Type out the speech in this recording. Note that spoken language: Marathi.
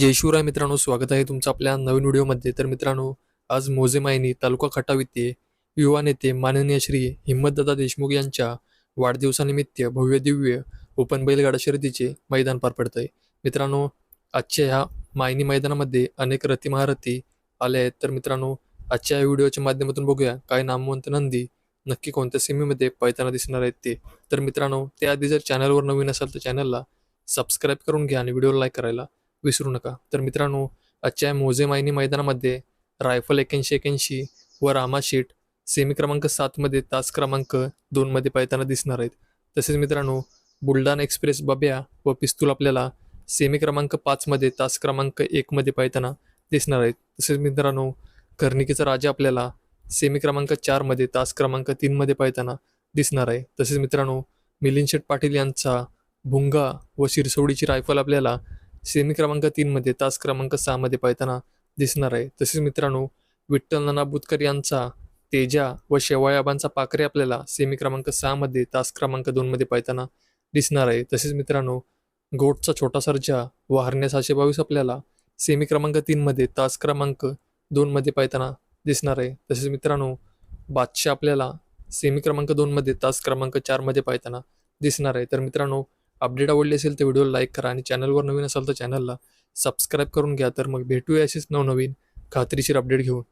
जय शिवराय मित्रांनो स्वागत आहे तुमचं आपल्या नवीन व्हिडिओमध्ये. तर मित्रांनो आज मोजे मायनी तालुका खटाविते युवा नेते माननीय श्री हिम्मतदादा देशमुख यांच्या वाढदिवसानिमित्त भव्य दिव्य ओपन बैलगाडा शर्यतीचे मैदान पार पडत आहे मित्रांनो आजच्या ह्या मायनी मैदानामध्ये अनेक रथी महारथी आले आहेत. तर मित्रांनो आजच्या या व्हिडिओच्या माध्यमातून बघूया काय नामवंत नंदी नक्की कोणत्या सीमेमध्ये पळताना दिसणार आहेत ते. तर मित्रांनो त्याआधी जर चॅनलवर नवीन असाल तर चॅनलला सबस्क्राईब करून घ्या आणि व्हिडिओला लाईक करायला विसरू नका. तर मित्रांनो आजच्या मोजेमायनी मोजे मायनी मैदानामध्ये रायफल एक्याऐंशी एक्याऐंशी व रामा शेट सेमी क्रमांक सातमध्ये तास क्रमांक दोनमध्ये पाहताना दिसणार आहेत. तसेच मित्रांनो बुलढाणा एक्सप्रेस बब्या व पिस्तूल आपल्याला सेमी क्रमांक पाचमध्ये तास क्रमांक एकमध्ये पाहताना दिसणार आहेत. तसेच मित्रांनो कर्णिकेचा राजा आपल्याला सेमी क्रमांक चारमध्ये तास क्रमांक तीनमध्ये पाहताना दिसणार आहे. तसेच मित्रांनो मिलिंद शेठ पाटील यांचा भुंगा व शिरसोडीची रायफल आपल्याला सेमी क्रमांक तीनमध्ये तास क्रमांक सहामध्ये पाहताना दिसणार आहे. तसेच मित्रांनो विठ्ठल नाना बुतकर यांचा तेजा व शेवायाबांचा पाखरे आपल्याला सेमी क्रमांक सहामध्ये तास क्रमांक दोनमध्ये पाहताना दिसणार आहे. तसेच मित्रांनो गोटचा छोटा सर्जा व हरण्या सहाशे बावीस आपल्याला सेमी क्रमांक तीनमध्ये तास क्रमांक दोनमध्ये पाहताना दिसणार आहे. तसेच मित्रांनो बादशाह आपल्याला सेमी क्रमांक दोनमध्ये तास क्रमांक चारमध्ये पाहताना दिसणार आहे. तर मित्रांनो अपडेट आवडली असेल तर व्हिडिओला लाईक करा आणि चॅनलवर नवीन असाल तर चॅनलला सबस्क्राईब करून घ्या. तर मग भेटूया असेच नवनवीन खात्रीशीर अपडेट घेऊन.